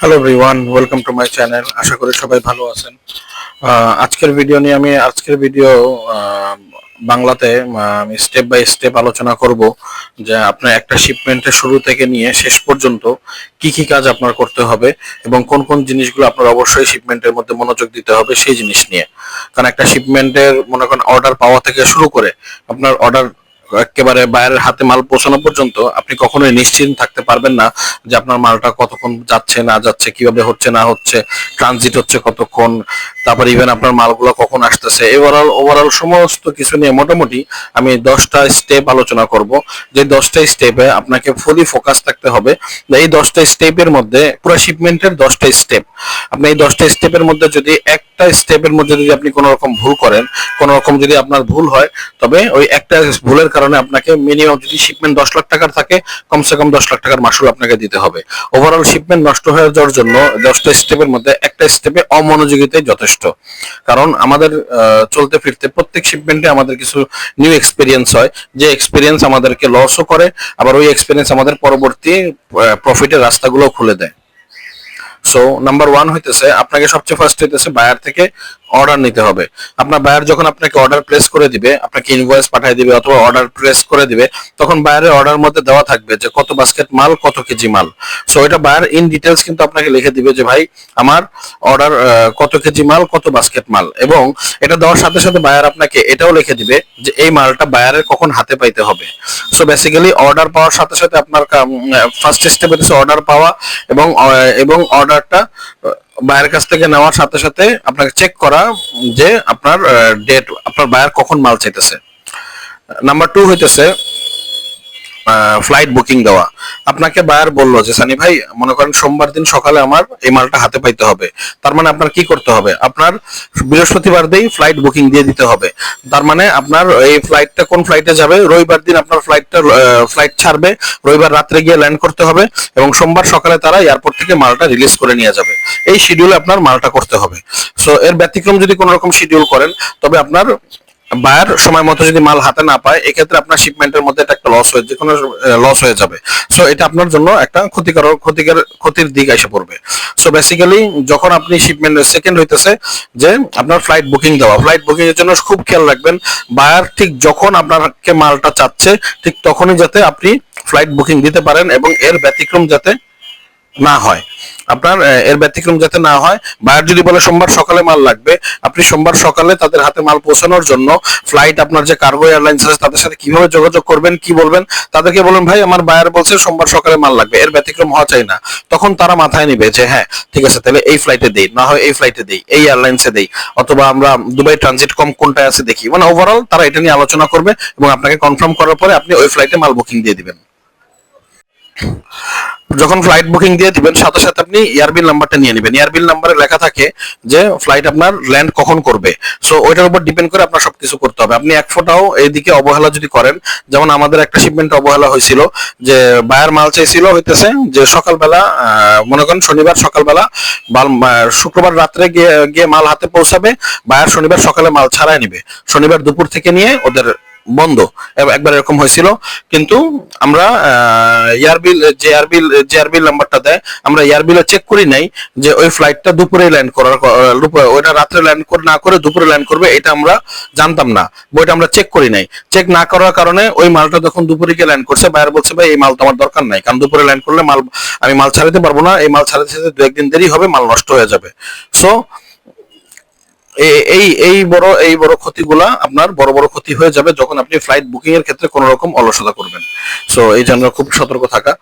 Hello everyone welcome to my channel আশা করি সবাই ভালো আছেন। আজকের ভিডিও নিয়ে আমি আজকের ভিডিও বাংলাতে আমি স্টেপ বাই স্টেপ আলোচনা করব যে আপনার একটা শিপমেন্টের শুরু থেকে নিয়ে শেষ পর্যন্ত কি কি কাজ আপনার করতে হবে এবং কোন কোন জিনিসগুলো আপনার অবশ্যই শিপমেন্টের মধ্যে মনোযোগ দিতে হবে সেই জিনিস নিয়ে। কারণ একটা শিপমেন্টের মনে করেন অর্ডার পাওয়া থেকে শুরু করে আপনার অর্ডার একেবারে বাইরের হাতে মাল পৌঁছানো পর্যন্ত আপনি কখনোই নিশ্চিন্ত থাকতে পারবেন না যে আপনার মালটা কতক্ষণ যাচ্ছে, না যাচ্ছে, কীভাবে হচ্ছে, না হচ্ছে ট্রানজিট হচ্ছে কতক্ষণ, তারপর ইভেন আপনার মালগুলো কখন আসতেছে। ওভারঅল ওভারঅল সমস্ত কিছু নিয়ে মোটামুটি আমি দশটা স্টেপ আলোচনা করব। যে দশটা স্টেপে আপনাকে ফুলি ফোকাস থাকতে হবে। এই দশটা স্টেপের মধ্যে পুরো শিপমেন্টের দশটা স্টেপ আপনি এই দশটা স্টেপের মধ্যে যদি একটা স্টেপের মধ্যে যদি আপনি কোনো রকম ভুল করেন কোনো রকম যদি আপনার ভুল হয়, তবে ওই একটা ভুলের কারণে আপনাকে মিনিমাম যদি শিপমেন্ট দশ লাখ টাকার থাকে, কমসে কম দশ লাখ টাকার মাসুল আপনাকে দিতে হবে। ওভারঅল শিপমেন্ট নষ্ট হয়ে যাওয়ার জন্য দশটা স্টেপের মধ্যে একটা স্টেপে অমনোযোগিতাই যথেষ্ট। কারণ আমাদের চলতে ফিরতে প্রত্যেক শিপমেন্টে আমাদের কিছু নিউ এক্সপিরিয়েন্স হয়, যে এক্সপিরিয়েন্স আমাদেরকে লসও করে, আবার ওই এক্সপিরিয়েন্স আমাদের পরবর্তী প্রফিটের রাস্তাগুলো খুলে দেয়। সো নাম্বার ওয়ান হইতেছে, আপনাকে সবচেয়ে ফার্স্ট হইতেছে বায়ার থেকে অর্ডার নিতে হবে। আপনার বায়ার যখন আপনাকে অর্ডার প্লেস করে দিবে, আপনাকে ইনভয়েস পাঠিয়ে দিবে অথবা অর্ডার প্লেস করে দিবে, তখন বায়ারের অর্ডার মধ্যে দেওয়া থাকবে যে কত বাস্কেট মাল, কত কেজি মাল। সো এটা বায়ার ইন ডিটেলস কিন্তু আপনাকে লিখে দিবে যে, ভাই, আমার অর্ডার কত কেজি মাল, কত বাস্কেট মাল। এবং এটা দেওয়ার সাথে সাথে বায়ার আপনাকে এটাও লিখে দিবে যে, এই মালটা বায়ারের কখন হাতে পাইতে হবে? সো বেসিক্যালি অর্ডার পাওয়ার সাথে সাথে আপনার ফার্স্ট স্টেপ হচ্ছে অর্ডার পাওয়া এবং এবং এবং অর্ডারটা বায়ের কাছ থেকে নেওয়ার সাথে সাথে আপনাকে চেক করা যে আপনার ডেট আপনার বায়ার কখন মাল চাইতেছে। নাম্বার টু হইতেছে ফ্লাইট বুকিং দেওয়া। আপনাকে বায়ার বলল যে, সানি ভাই, মনে করেন সোমবার দিন সকালে আমার এই মালটা হাতে পাইতে হবে। তার মানে আপনার কি করতে হবে? আপনার বৃহস্পতিবার দিন ফ্লাইট বুকিং দিয়ে দিতে হবে। তার মানে আপনার এই ফ্লাইটটা কোন ফ্লাইটে যাবে? রবিবার দিন আপনার ফ্লাইটটা ফ্লাইট ছাড়বে। রবিবার রাত্রে গিয়ে ল্যান্ড করতে হবে এবং সোমবার সকালে তারা এয়ারপোর্ট থেকে মালটা রিলিজ করে নিয়ে যাবে। এই শিডিউলে আপনার মালটা করতে হবে। সো এর ব্যতিক্রম যদি কোনো রকম শিডিউল করেন, তবে আপনার বায়ার সময় মতো যদি মাল হাতে না পায়, এক্ষেত্রে আপনার শিপমেন্টের মধ্যে একটা লস হয়ে, যে কোনো লস হয়ে যাবে। সো এটা আপনার জন্য একটা ক্ষতিকর ক্ষতিকর, ক্ষতির দিক এসে পড়বে। সো বেসিক্যালি যখন আপনি শিপমেন্ট সেকেন্ড হইতেছে, যে আপনার ফ্লাইট বুকিং দেওয়া। ফ্লাইট বুকিং এর জন্য খুব খেয়াল রাখবেন বায়ার ঠিক যখন আপনাকে মালটা চাচ্ছে, ঠিক তখনই যাতে আপনি ফ্লাইট বুকিং দিতে পারেন এবং এর ব্যতিক্রম যাতে না হয়। আপনার এর ব্যতিক্রম যাতে না হয়, বায়ার যদি বলে সোমবার সকালে মাল লাগবে, আপনি সোমবার সকালে তাদের হাতে মাল পৌঁছানোর জন্য ফ্লাইট আপনার যে কার্গো এয়ারলাইন্স আছে, তাদের সাথে কীভাবে যোগাযোগ করবেন, কি বলবেন, তাদেরকে বলুন, ভাই, আমার বায়ার বলছে সোমবার সকালে মাল লাগবে। এর ব্যতিক্রম হওয়া চাই না। তখন তারা মাথায় নিবে যে হ্যাঁ ঠিক আছে, তাহলে এই ফ্লাইটে দেই, না হয় এই ফ্লাইটে দেই, এই এয়ারলাইন্সে দেই। অথবা আমরা দুবাই ট্রানজিট কম কোনটায় আছে দেখি। মানে ওভারঅল তারা এটা নিয়ে আলোচনা করবে এবং আপনাকে কনফার্ম করার পরে আপনি ওই ফ্লাইটে মাল বুকিং দিয়ে দিবেন। যখন ফ্লাইট বুকিং দিয়ে দিবেন, সাথে সাথে আপনি এয়ারবিল নাম্বারটা নিয়ে নেবেন। এয়ারবিল নাম্বারে লেখা থাকে যে ফ্লাইট আপনার ল্যান্ড কখন করবে। সো ওইটার উপর ডিপেন্ড করে আপনার সবকিছু করতে হবে। আপনি এক ফোটাও এইদিকে অবহেলা যদি করেন, যেমন আমাদের একটা শিপমেন্ট অবহেলা হয়েছিল, যে বায়ার মাল চাইছিল হইতেছে যে সকালবেলা মনে করেন শনিবার সকালবেলা শুক্রবার রাত্রে গিয়ে গিয়ে মাল হাতে পৌঁছাবে বায়ার শনিবার সকালে মাল ছাড়াই নিবে। শনিবার দুপুর থেকে নিয়ে ওদের বন্ধ। একবার এরকম হয়েছিল। কিন্তু আমরা এয়ারবিল যে এয়ারবিল যে এয়ারবিল নাম্বারটা দেয়, আমরা এয়ারবিলে চেক করি নাই যে ওই ফ্লাইটটা দুপুরে ল্যান্ড করার দুপুরে- ওইটা রাত্রে ল্যান্ড করে, না করে দুপুরে ল্যান্ড করবে, এটা আমরা জানতাম না। বইটা আমরা চেক করি নাই। চেক না করার কারণে ওই মালটা যখন দুপুরে গিয়ে ল্যান্ড করছে বাইরে বলছে, ভাই, এই মাল তো আমার দরকার নাই। কারণ দুপুরে ল্যান্ড করলে মাল, আমি মাল ছাড়াতে পারব না। এই মাল ছাড়াতে দু একদিন দেরি হবে, মাল নষ্ট হয়ে যাবে। সো এই এই বড় এই বড় ক্ষতিগুলা আপনার বড় বড় ক্ষতি হয়ে যাবে যখন আপনি ফ্লাইট বুকিং এর ক্ষেত্রে কোন রকম অলসতা করবেন। সো এই জন্য খুব সতর্ক থাকা।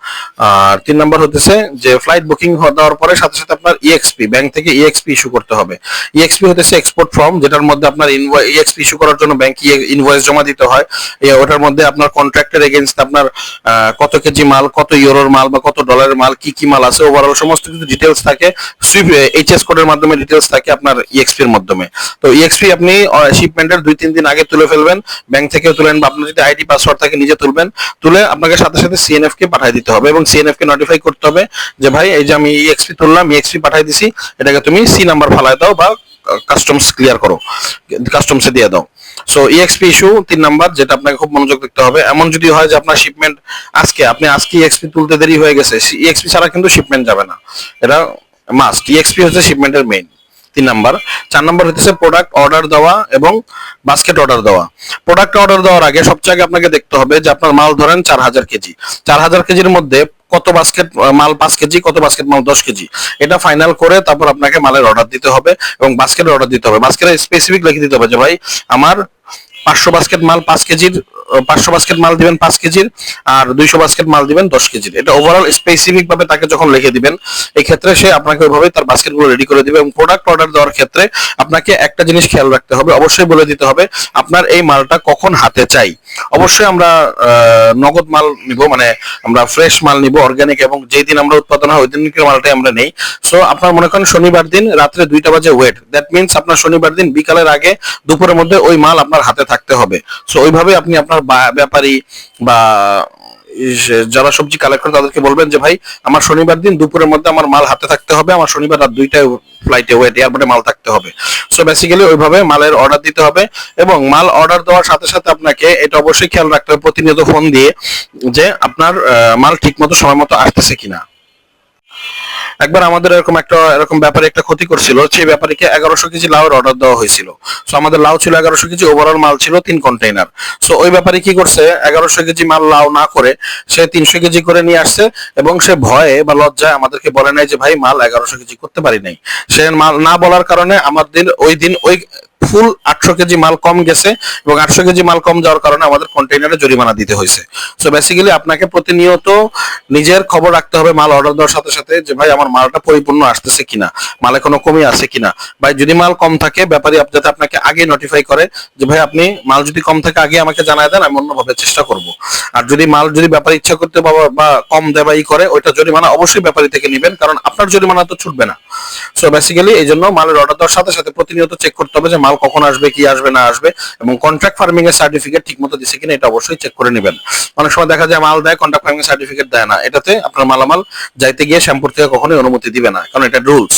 আর তিন নাম্বার হতেছে যে ফ্লাইট বুকিং দেওয়ার পরে সাথে সাথে আপনার ইএক্সপি ব্যাংক থেকে ইএক্সপি ইস্যু করতে হবে। ইএক্সপি হতেছে এক্সপোর্ট ফর্ম যেটার মধ্যে আপনার ইএক্সপি ইস্যু করার জন্য ব্যাংক ইনভয়েস জমা দিতে হয়। ওটার মধ্যে আপনার কন্ট্রাক্টের এগেনস্ট আপনার কত কেজি মাল, কত ইউরোর মাল বা কত ডলারের মাল, কি কি মাল আছে ওভারঅল সমস্ত কিছু ডিটেলস থাকে। সুইফট এইচএস কোডের মাধ্যমে ডিটেলস থাকে আপনার ইএক্সপি এর মাধ্যমে। তো ইএক্সপি আপনি শিপমেন্টের দুই, তিন দিন আগে তুলে ফেলবেন। ব্যাংক থেকেও তুলেন বা আপনার যদি আইডি পাসওয়ার্ড থাকে নিজে তুলবেন। তুলে আপনাকে সাথে সাথে সিএনএফ কে পাঠিয়ে দিতে হবে এবং সিএনএফ কে নোটিফাই করতে হবে যে, ভাই, এই যে আমি ইএক্সপি তুললাম ইএক্সপি পাঠিয়ে দিছি, এটাকে তুমি সি নাম্বার ফালায় দাও বা কাস্টমস ক্লিয়ার করো কাস্টমসে দিয়ে দাও। সো ইএক্সপি ইস্যু তিন নাম্বার যেটা আপনাকে খুব মনোযোগ দিতে হবে। এমন যদি হয় যে, আপনার শিপমেন্ট আজকে, আপনি আজকে ইএক্সপি তুলতে দেরি হয়ে গেছে ইএক্সপি ছাড়া কিন্তু শিপমেন্ট যাবে না। এটা মাস্ট ইএক্সপি হচ্ছে শিপমেন্টের মেইন তিন নাম্বার। চার নাম্বার হচ্ছে প্রোডাক্ট অর্ডার দেওয়া এবং বাস্কেট অর্ডার দেওয়া। প্রোডাক্ট অর্ডার দেওয়ার আগে সবচেয়ে আগে আপনাকে দেখতে হবে যে আপনার মাল ধরেন চার হাজার কেজি। চার হাজার কেজির মধ্যে কত বাস্কেট মাল পাঁচ কেজি, কত বাস্কেট মাল দশ কেজি। এটা ফাইনাল করে তারপর আপনাকে মালের অর্ডার দিতে হবে এবং বাস্কেটের অর্ডার দিতে হবে। বাস্কেটে স্পেসিফিক লিখে দিতে হবে যে ভাই, আমার পাঁচশো বাস্কেট মাল পাঁচ কেজির পাঁচশো বাস্কেট মাল দিবেন পাঁচ কেজির আর দুইশো বাস্কেট মাল দিবেন দশ কেজির। এটা ওভারঅল স্পেসিফিক ভাবে তাকে যখন লিখে দিবেন এই ক্ষেত্রে সে আপনাকে ওইভাবে তার বাস্কেটগুলো রেডি করে দিবে এবং প্রোডাক্ট অর্ডার দেওয়ার ক্ষেত্রে আপনাকে একটা জিনিস খেয়াল রাখতে হবে, অবশ্যই বলে দিতে হবে আপনার এই মালটা কখন হাতে চাই। অবশ্যই আমরা নগদ মাল নিব মানে আমরা ফ্রেশ মাল নিব অর্গানিক এবং যেই দিন আমরা উৎপাদন হয়, ওই দিনকার মালটাই আমরা নেই। সো আপনার মনে করেন শনিবার দিন রাত্রে দুইটা বাজে ওয়েট দ্যাট মিনস আপনার শনিবার দিন বিকালের আগে দুপুরের মধ্যে ওই মাল আপনার হাতে থাকতে হবে। সো ওইভাবে আপনি আপনার বা- ব্যাপারী বা যারা সবজি কালেক্ট করে তাদেরকে বলবেন যে, ভাই, আমার শনিবার দিন দুপুরের মধ্যে আমার মাল হাতে থাকতে হবে। আমার শনিবার রাত দুইটায় ফ্লাইটে ওয়েট এয়ারপোর্টে মাল থাকতে হবে। সো বেসিক্যালি ওইভাবে মালের অর্ডার দিতে হবে এবং মাল অর্ডার দেওয়ার সাথে সাথে আপনাকে এটা অবশ্যই খেয়াল রাখতে হবে প্রতিনিয়ত ফোন দিয়ে যে, আপনার মাল ঠিক মতো সময় মতো আসতেছে কিনা। একবার আমাদের এরকম একটা, এরকম ব্যাপারে একটা ক্ষতি করছিল, সেই ব্যাপারীকে এগারোশো কেজি লাউয়ের অর্ডার দেওয়া হয়েছিল। সো আমাদের লাউ ছিল এগারোশো কেজি ওভারঅল মাল ছিল তিন কন্টেইনার সো ওই ব্যাপারে কি করছে, এগারোশো কেজি মাল লাউ না করে, সে তিনশো কেজি করে নিয়ে আসছে এবং সে ভয়ে বা লজ্জায় আমাদেরকে বলে নাই যে, ভাই, মাল এগারোশো কেজি করতে পারি নাই। সে মাল না বলার কারণে আমাদের ওই দিন, ওই ফুল আটশো কেজি মাল কম গেছে এবং আটশো কেজি মাল কম যাওয়ার কারণে আমাদের কন্টেইনারে জরিমানা দিতে হয়েছে। সো বেসিক্যালি আপনাকে প্রতিনিয়ত নিজের খবর রাখতে হবে, মাল অর্ডার দেওয়ার সাথে সাথে যে, ভাই, আমার মালটা পরিপূর্ণ আসতেছে কিনা? মালে কোনো কমি আছে কিনা? ভাই, যদি মাল কম থাকে, ব্যাপারী যাতে আপনাকে আগে নোটিফাই করে যে, ভাই, আপনি মাল যদি কম থাকে, আগে আমাকে জানায় দেন, আমি অন্যভাবে চেষ্টা করব। আর যদি মাল, যদি ব্যাপারী ইচ্ছা করতে বা বা কম দেয় বা ই করে, ওইটা জরিমানা অবশ্যই ব্যাপারী থেকে নেবেন, কারণ আপনার জরিমানা তো ছুটবে না। সো বেসিক্যালি এই জন্য মালের অর্ডার দেওয়ার সাথে সাথে প্রতিনিয়ত চেক করতে হবে যে মাল কখন আসবে, কি আসবে, না আসবে এবং কন্ট্রাক্ট ফার্মিং এর সার্টিফিকেট ঠিক মতো দিচ্ছে কিনা এটা অবশ্যই চেক করে নেবেন। অনেক সময় দেখা যায় মাল দেয় কন্ট্রাক্ট ফার্মিং সার্টিফিকেট দেয় না। এটাতে আপনার মালামাল যাইতে গিয়ে শ্যাম্পুর থেকে কখনোই অনুমতি দিবে না, কারণ এটা রুলস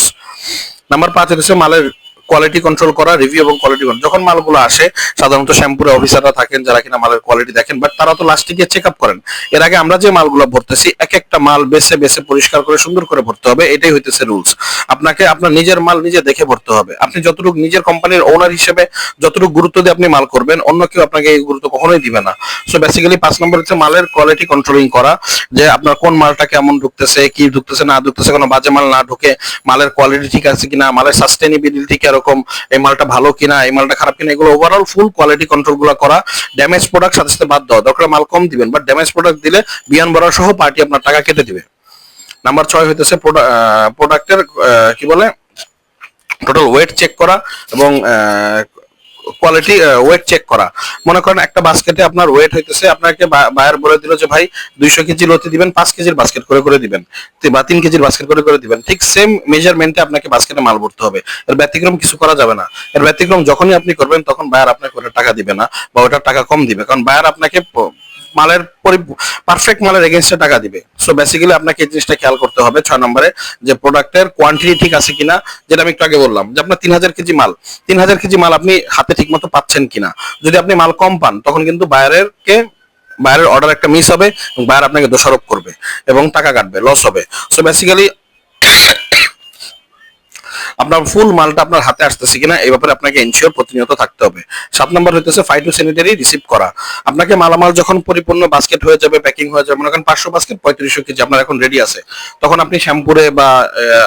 নাম্বার পাঁচ হচ্ছে মালের কোয়ালিটি কন্ট্রোল করা রিভিউ এবং কোয়ালিটি কন্ট্রোল যখন মালগুলো আসে, সাধারণত শ্যাম্পুরে অফিসাররা থাকেন যারা কিনা মালের কোয়ালিটি দেখেন বাট তারা তো লাস্টে গিয়ে চেক আপ করেন। এর আগে আমরা যে মালগুলো ভরতেছি, এক একটা মাল বেছে বেছে পরিষ্কার করে সুন্দর করে ভরতে হবে, এটাই হইতেছে রুলস আপনাকে আপনার নিজের মাল নিজে দেখে ভরতে হবে। আপনি যতটুকু নিজের কোম্পানির ওনার হিসেবে যতটুকু গুরুত্ব দিয়ে আপনি মাল করবেন, অন্য কেউ আপনাকে এই গুরুত্ব কখনোই দিবে না। সো বেসিক্যালি পাঁচ নম্বর হচ্ছে মালের কোয়ালিটি কন্ট্রোলিং করা, যে আপনার কোন মালটা কেমন ঢুকতেছে, কি ঢুকতেছে, না ঢুকতেছে, কোনো বাজে মাল না ঢুকে মালের কোয়ালিটি ঠিক আছে কিনা, মালের সাস্টেনেবিলিটি কীরকম, এই মালটা ভালো কিনা, এই মালটা খারাপ কিনা, এগুলো ওভারঅল ফুল কোয়ালিটি কন্ট্রোলগুলো করা ড্যামেজ প্রোডাক্ট সাথে সাথে বাদ দেওয়া। দরকার মাল কম দিবেন বাট ড্যামেজ প্রোডাক্ট দিলে বিয়ান বড়া সহ পার্টি আপনার টাকা কেটে দিবে। নাম্বার ছয় হইতেছে প্রোডাক্টের কি বলে টোটাল ওয়েট চেক করা এবং কোয়ালিটি ওয়েট চেক করা। মনে করেন একটা বাস্কেটে আপনার ওয়েট হইতেছে, আপনাকে বায়ার বলে দিল যে, ভাই, দুইশো কেজি লতি দিবেন, পাঁচ কেজির বাস্কেট করে করে দিবেন। বা তিন কেজির বাস্কেট করে করে দিবেন। ঠিক সেম মেজারমেন্টে আপনাকে বাস্কেটে মাল ভরতে হবে। এর ব্যতিক্রম কিছু করা যাবে না। এর ব্যতিক্রম যখনই আপনি করবেন, তখন বায়ার আপনাকে ওটা টাকা দিবে না বা ওটার টাকা কম দিবে। কারণ বায়ার আপনাকে মালের পারফেক্ট মালের এগেনস্টে টাকা দিবে। সো বেসিক্যালি আপনাকে এই জিনিসটা খেয়াল করতে হবে ছয় নম্বরে যে প্রোডাক্টের কোয়ান্টিটি ঠিক আছে কিনা, যেটা আমি একটু আগে বললাম, যে আপনার তিন হাজার কেজি মাল, তিন হাজার কেজি মাল আপনি হাতে ঠিক মতো পাচ্ছেন কিনা। যদি আপনি মাল কম পান, তখন কিন্তু বায়ারেরকে বায়ারের অর্ডার একটা মিস হবে এবং বায়ার আপনাকে দোষারোপ করবে এবং টাকা কাটবে লস হবে। সো বেসিক্যালি আপনার ফুল মালটা আপনার হাতে আসতেছে কিনা, এই ব্যাপারে আপনাকে এনশিওর প্রতিনিয়ত থাকতে হবে। সাত নম্বর হইতেছে ফাইটো স্যানিটারি রিসিভ করা। আপনাকে মালামাল যখন পরিপূর্ণ বাস্কেট হয়ে যাবে প্যাকিং হয়ে যাবে, মনে করেন পাঁচশো বাস্কেট পঁয়ত্রিশশো কেজি আপনার এখন রেডি আছে। তখন আপনি শ্যাম্পুরে বা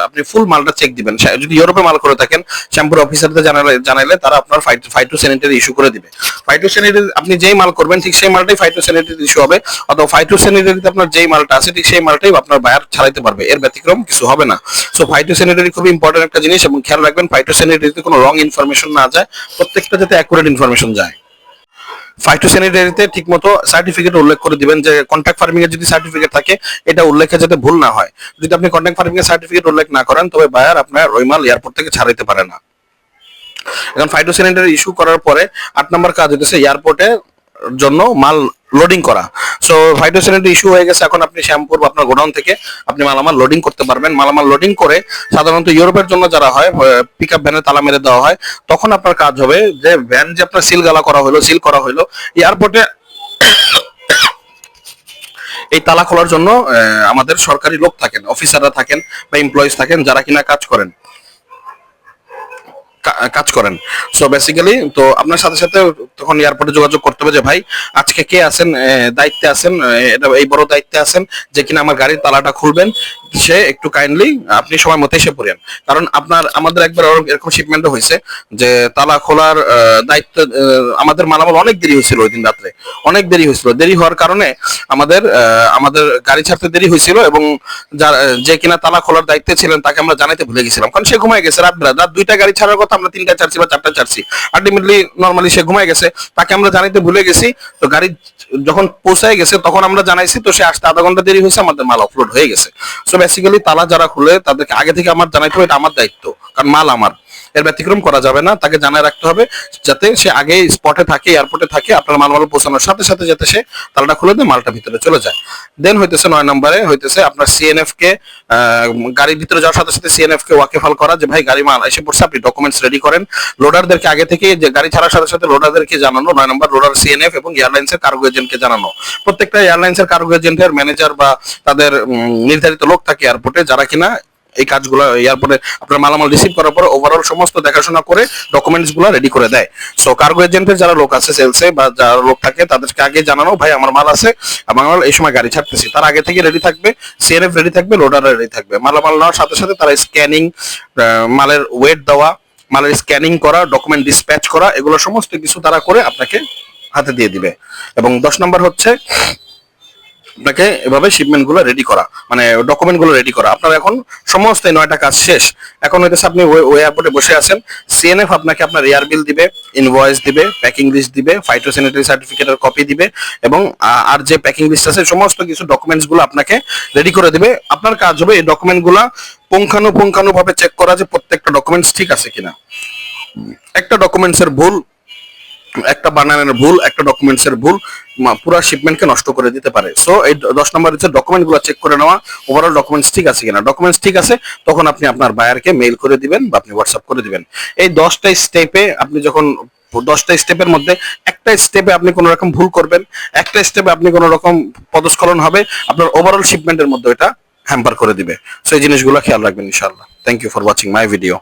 আপনি ফুল মালটা চেক দিবেন। যদি ইউরোপে মাল করে থাকেন, শ্যাম্পুর অফিসারদের জানালে, জানাইলে তারা আপনার ফাইটো স্যানিটারি ইস্যু করে দিবে। ফাইটো স্যানিটারি আপনি যেই মাল করবেন, ঠিক সেই মালটাই ফাইটো স্যানিটারি ইস্যু হবে। অথবা ফাইটো স্যানিটারিতে আপনার যেই মালটা আছে, ঠিক সেই মালটাই আপনার বায়ার ছাড়াইতে পারবে। এর ব্যতিক্রম কিছু হবে না। সো ফাইটো স্যানিটারি খুবই ইম্পর্টেন্ট একটা জিনিস। এবং খেয়াল রাখবেন ফাইটো স্যানিটারিতে কোনো রং ইনফরমেশন না যায়, প্রত্যেকটা যাতে অ্যাকুরেট ইনফরমেশন যায়। ফাইটোস্যানিটারিতে ঠিকমতো সার্টিফিকেট উল্লেখ করে দিবেন যে কন্ট্রাক্ট ফার্মিং এর যদি সার্টিফিকেট থাকে, এটা উল্লেখে যাতে ভুল না হয়। যদি আপনি কন্ট্রাক্ট ফার্মিং এর সার্টিফিকেট উল্লেখ না করেন, তবে বায়ার আপনার ওই মাল এয়ারপোর্ট থেকে ছাড়াইতে পারে না। এখন ফাইটোস্যানিটারি ইস্যু করার পরে আট নম্বর কাজ হচ্ছে এয়ারপোর্টে জন্য মাল লোডিং করা। সো ফাইটোস্যানিটারি ইস্যু হয়ে গেছে, এখন আপনি শ্যাম্পুর বা আপনার গোডাউন থেকে আপনি মালামাল লোডিং করতে পারবেন। মালামাল লোডিং করে সাধারণত ইউরোপের জন্য যারা হয় পিক আপ ভ্যানে তালা মেরে দেওয়া হয়, তখন আপনার কাজ হবে যে ভ্যান যে আপনার সিল গালা করা হলো সিল করা হলো এয়ারপোর্টে এই তালা খোলার জন্য আমাদের সরকারি লোক থাকেন অফিসাররা থাকেন বা এমপ্লয়িজ থাকেন যারা কিনা কাজ করেন। কাজ করেন। সো বেসিক্যালি তো আপনার সাথে সাথে তখন এয়ারপোর্টে যোগাযোগ করতে হবে যে, ভাই, আজকে কে আছেন? দায়িত্বে আছেন? এটা এই বড় দায়িত্বে আছেন যে কিনা আমার গাড়ির তালাটা খুলবেন? সে একটু কাইন্ডলি আপনি সময় মতো এসে পড়েন। কারণ আপনার, আমাদের একবার এরকম শিপমেন্ট হয়েছে যে, তালা খোলার দায়িত্ব আমাদের মালামাল অনেক দেরি হয়েছিল ওই দিন রাত্রে। অনেক দেরি হয়েছিল। দেরি হওয়ার কারণে আমাদের আমাদের গাড়ি ছাড়তে দেরি হয়েছিল এবং যে কিনা তালা খোলার দায়িত্বে ছিলেন তাকে আমরা জানাইতে ভুলে গেছিলাম। কারণ সে ঘুমায় গেছে রাত রাত দুইটা গাড়ি ছাড়ার কথা আমরা তিনটা চারছি বা চারটা চারছি। আলটিমেটলি নর্মালি সে ঘুমায় গেছে। তাকে আমরা জানাইতে ভুলে গেছি। তো গাড়ি যখন পৌঁছায় গেছে, তখন আমরা জানাইছি, তো সে আসতে আধা ঘণ্টা দেরি হয়েছে, আমাদের মাল অফলোড হয়ে গেছে। সো বেসিক্যালি তালা যারা খুলে, তাদেরকে আগে থেকে আমার জানাইতে হবে, এটা আমার দায়িত্ব, কারণ মাল আমার। এর ব্যতিক্রম করা যাবে না। তাকে জানায় রাখতে হবে যাতে সে আগে স্পটে থাকে এয়ারপোর্টে থাকে, আপনার মাল মাল পৌঁছানোর সাথে সাথে যাতে সে তালাটা খুলে দিয়ে, মালটা ভিতরে চলে যায়। দেন হইতেছে নয় নম্বরে, হইতেছে আপনার সিএনএফ কে গাড়ির ভিতরে যাওয়ার সাথে সাথে সিএনএফ কে ওয়াকেফাল করা যে, ভাই, গাড়ি মাল এসে পড়ছে, আপনি ডকুমেন্টস রেডি করেন। লোডারদেরকে আগে থেকে যে, গাড়ি ছাড়ার সাথে সাথে লোডারদেরকে জানানো, নয় নম্বর লোডার সিএনএফ এবং এয়ারলাইন্সের কার্গো এজেন্টকে জানানো। প্রত্যেকটা এয়ারলাইন্সের কার্গো এজেন্টের ম্যানেজার বা তাদের নির্ধারিত লোক থাকে এয়ারপোর্টে যারা কিনা এই কাজগুলো এয়ারপোর্টে আপনার মালামাল রিসিভ করার পর ওভারঅল সমস্ত দেখাশোনা করে ডকুমেন্টসগুলো রেডি করে দেয়। সো কার্গো এজেন্টের যারা লোক আছে সেলসে বা যারা লোক থাকে, তাদেরকে আগে জানানো, ভাই, আমার মাল আছে, আমার এই সময় গাড়ি ছাড়তেছি। তার আগে থেকে রেডি থাকবে সিএনএফ রেডি থাকবে লোডার রেডি থাকবে। মালামাল নেওয়ার সাথে সাথে তারা স্ক্যানিং মালের ওয়েট দেওয়া, মালের স্ক্যানিং করা ডকুমেন্ট ডিসপ্যাচ করা, এগুলো সমস্ত কিছু তারা করে আপনাকে হাতে দিয়ে দিবে। এবং দশ নম্বর হচ্ছে আপনাকে এভাবে শিপমেন্টগুলো রেডি করা মানে ডকুমেন্টগুলো রেডি করা। আপনার এখন সমস্ত নয়টা কাজ শেষ। এখন হইতেছে আপনি ওই এয়ারপোর্টে বসে আছেন। সিএনএফ আপনাকে আপনার এয়ার বিল দিবে ইনভয়েস দিবে প্যাকিং লিস্ট দিবে ফাইটোস্যানিটারি সার্টিফিকেটের কপি দিবে এবং আর যে প্যাকিং লিস্ট আছে, সমস্ত কিছু ডকুমেন্টসগুলো আপনাকে রেডি করে দিবে। আপনার কাজ হবে এই ডকুমেন্টগুলা পুঙ্খানুপুঙ্খানু ভাবে চেক করা যে প্রত্যেকটা ডকুমেন্টস ঠিক আছে কিনা। একটা ডকুমেন্টস এর ভুল একটা বানানের ভুল, একটা ডকুমেন্টস এর ভুল পুরো শিপমেন্টকে নষ্ট করে দিতে পারে। সো এই দশ নম্বর হচ্ছে ডকুমেন্টগুলো চেক করে নেওয়া। ওভারঅল ডকুমেন্টস ঠিক আছে কিনা? ডকুমেন্টস ঠিক আছে, তখন আপনি আপনার বায়ারকে মেইল করে দিবেন বা আপনি হোয়াটসঅ্যাপ করে দিবেন। এই দশটা স্টেপে আপনি যখন, দশটা স্টেপের মধ্যে একটা স্টেপে আপনি কোনো রকম ভুল করবেন, একটা স্টেপে আপনি কোনো রকম পদস্খলন হবে, আপনার ওভারঅল শিপমেন্টের মধ্যে এটা হ্যাম্পার করে দিবে। সো এই জিনিসগুলো খেয়াল রাখবেন ইনশাআল্লাহ। Thank you for watching my video